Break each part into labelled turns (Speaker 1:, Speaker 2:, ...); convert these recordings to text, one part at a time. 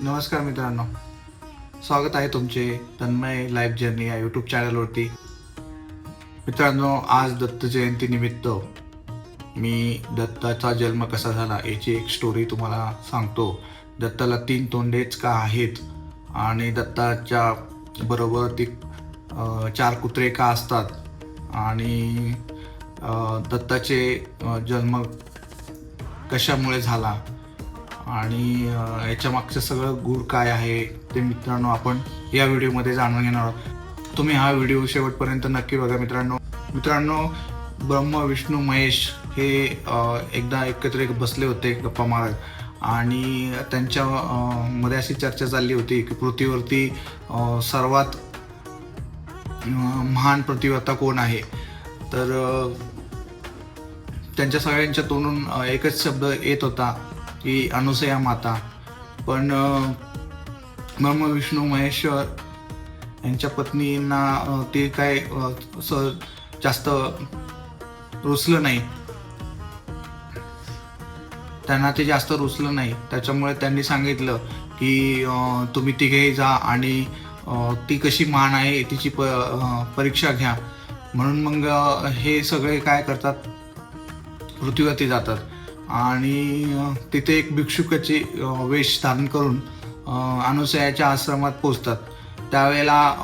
Speaker 1: नमस्कार मित्रांनो. स्वागत आहे तुमचे तन्मय लाईफ जर्नी या यूट्यूब चॅनलवरती मित्रांनो आज दत्त जयंतीनिमित्त मी दत्ताचा जन्म कसा झाला याची एक स्टोरी तुम्हाला सांगतो. दत्ताला तीन तोंडेच का आहेत? आणि दत्ताच्या बरोबर ती चार कुत्रे का असतात? आणि दत्ताचे जन्म कशामुळे झाला? आणि याच्या मागचं सगळं गुड काय आहे ते मित्रांनो आपण या व्हिडिओमध्ये जाणून घेणार आहोत. तुम्ही हा व्हिडिओ शेवटपर्यंत नक्की बघा मित्रांनो. मित्रांनो ब्रह्म विष्णू महेश हे एकदा एकत्र एक बसले होते गप्पा मारत. आणि त्यांच्या मध्ये अशी चर्चा चालली होती की पृथ्वीवरती सर्वात महान प्रतिवर्ता कोण आहे? तर त्यांच्या सगळ्यांच्या तोंडून एकच शब्द येत होता. की अनुसया माता. पण ब्रह्म विष्णू महेश्वर यांच्या पत्नींना ते काय असं जास्त रुचलं नाही. त्यांना ते जास्त रुचलं नाही. त्याच्यामुळे त्यांनी सांगितलं की तुम्ही तिघेही जा आणि ती कशी मान आहे तिची प परीक्षा घ्या. म्हणून मग हे सगळे काय करतात? पृथ्वीवरती जातात. आणि तिथे एक भिक्षुकाचे वेश धारण करून अनुसयाच्या आश्रमात पोचतात त्यावेळेला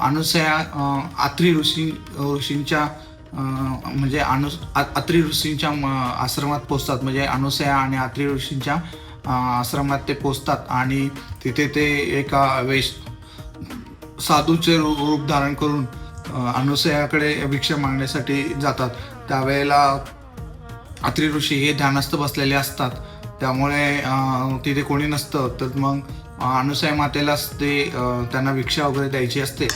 Speaker 1: अनुसया आत्री ऋषी ऋषींच्या म्हणजे अनु अत्री आत्री ऋषींच्या आश्रमात पोचतात म्हणजे अनुसया आणि आत्री ऋषींच्या आश्रमात ते पोचतात आणि तिथे ते एका वेश साधूचे रूप धारण करून अनुसयाकडे भिक्षा मागण्यासाठी जातात. त्यावेळेला अत्री ऋषी हे ध्यानस्थ बसलेले असतात. त्यामुळे तिथे कोणी नसतं. तर मग अनुसया मातेलाच ते त्यांना भिक्षा वगैरे द्यायची असते.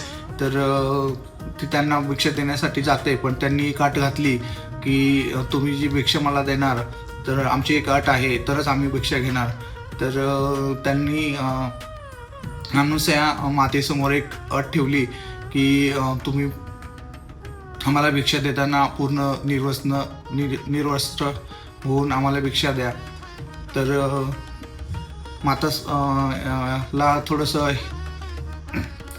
Speaker 1: तर ती त्यांना भिक्षा देण्यासाठी जाते. पण त्यांनी काट घातली की तुम्ही जी भिक्षा मला देणार तर आमची एक अट आहे तरच आम्ही भिक्षा घेणार. तर त्यांनी अनुसया मातेसमोर एक अट ठेवली की तुम्ही आम्हाला भिक्षा देताना पूर्ण निर्वस्न निर निर्वस्त्र होऊन आम्हाला भिक्षा द्या. तर माता ला थोडंसं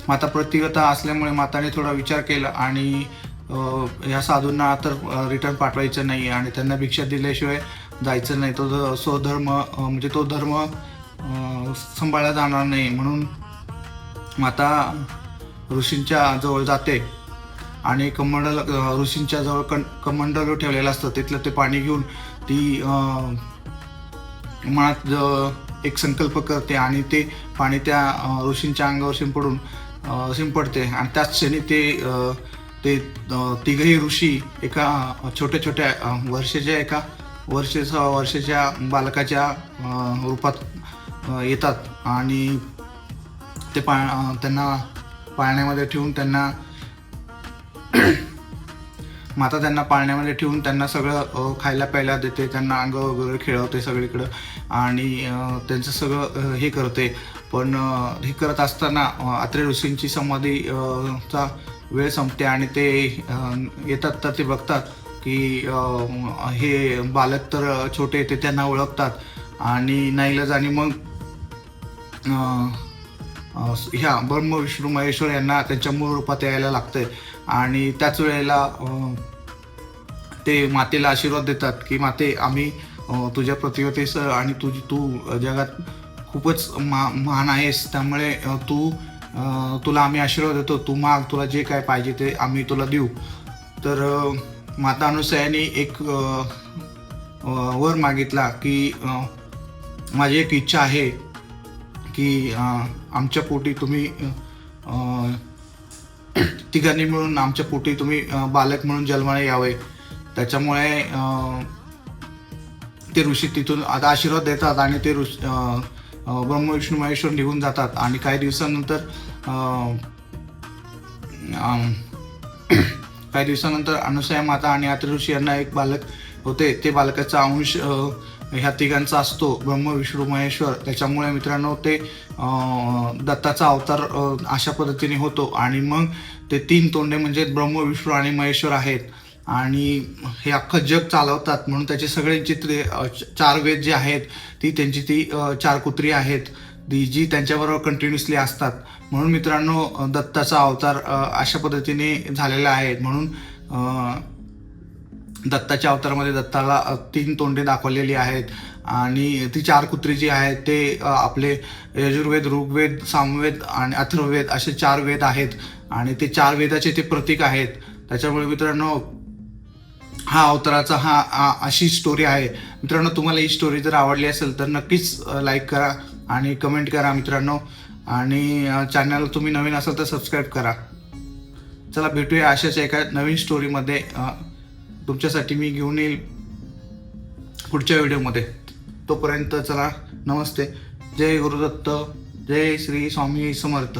Speaker 1: माता प्रतिगता असल्यामुळे माताने थोडा विचार केला आणि ह्या साधूंना तर रिटर्न पाठवायचं नाही आणि त्यांना भिक्षा दिल्याशिवाय जायचं नाही. तो स्वधर्म म्हणजे तो धर्म सांभाळला जाणार नाही. म्हणून माता ऋषींच्या जवळ जाते आणि कमंडल ऋषींच्या जवळ कं कमंडल ठेवलेलं असतं. तिथलं ते पाणी घेऊन ती मनात एक संकल्प करते आणि ते पाणी त्या ऋषींच्या अंगावर शिंपडून शिंपडते. आणि त्याच क्षणी ते ते तिघही ऋषी एका छोट्या छोट्या वर्षाच्या एका वर्ष सहा वर्षाच्या बालकाच्या रूपात येतात. आणि ते पा त्यांना पाळण्यामध्ये ठेवून त्यांना माता त्यांना पाळण्यामध्ये ठेवून त्यांना सगळं खायला प्यायला देते. त्यांना अंग वगैरे खेळवते सगळीकडं. आणि त्यांचं सगळं हे करते. पण हे करत असताना अत्रे ऋषींची समाधी चा वेळ संपते आणि ते येतात तर ते बघतात की हे बालक तर छोटे ते त्यांना ओळखतात. आणि नाईलाज आणि मग ह्या ब्रह्म विष्णू महेश्वर यांना त्यांच्या मूळ रूपात यायला लागतंय. आणि त्याच वेळेला ते मातेला आशीर्वाद देतात की माते आम्ही तुझ्या प्रतिवतेसह आणि तुझी तू जगात खूपच मा महान आहेस. त्यामुळे तू तुला आम्ही आशीर्वाद देतो. तू माग तुला जे काय पाहिजे ते आम्ही तुला देऊ. तर माता अनुसयाने एक वर मागितला की माझी एक इच्छा आहे की आमच्या पोटी तुम्ही तिघांनी मिळून आमच्या पोटी तुम्ही बालक म्हणून जन्माला यावे. त्याच्यामुळे ते ऋषी तिथून आता आशीर्वाद देतात आणि ते ऋषी ब्रह्मविष्णू महेश्वर निघून जातात. आणि काही दिवसानंतर काही दिवसानंतर अनुसया माता आणि ऋषी यांना एक बालक होते. ते बालकाचा अंश ह्या तिघांचा असतो. ब्रह्म विष्णू महेश्वर. त्याच्यामुळे मित्रांनो ते दत्ताचा अवतार अशा पद्धतीने होतो. आणि मग ते तीन तोंडे म्हणजे ब्रह्म विष्णू आणि महेश्वर आहेत. आणि हे अख्खं जग चालवतात म्हणून त्याचे सगळे चित्रे चार वेद जे आहेत ती त्यांची ती चार कुत्री आहेत ती जी त्यांच्याबरोबर कंटिन्युअसली असतात. म्हणून मित्रांनो दत्ताचा अवतार अशा पद्धतीने झालेला आहे. म्हणून दत्ताच्या अवतारामध्ये दत्ताला तीन तोंडे दाखवलेली आहेत आणि ती चार कुत्री जी आहेत ते आपले यजुर्वेद ऋग्वेद सामवेद आणि अथर्ववेद असे चार वेद आहेत आणि ते चार वेदाचे ते प्रतीक आहेत. त्याच्यामुळे मित्रांनो हा अवताराचा हा अशी स्टोरी आहे. मित्रांनो तुम्हाला ही स्टोरी जर आवडली असेल तर नक्कीच लाईक करा आणि कमेंट करा मित्रांनो. आणि चॅनल तुम्ही नवीन असाल तर सबस्क्राईब करा. चला भेटूया अशाच एका नवीन स्टोरीमध्ये तुमच्यासाठी मी घेऊन येईल पुढच्या व्हिडिओमध्ये तोपर्यंत चला नमस्ते. जय गुरुदत्त. जय श्री स्वामी समर्थ.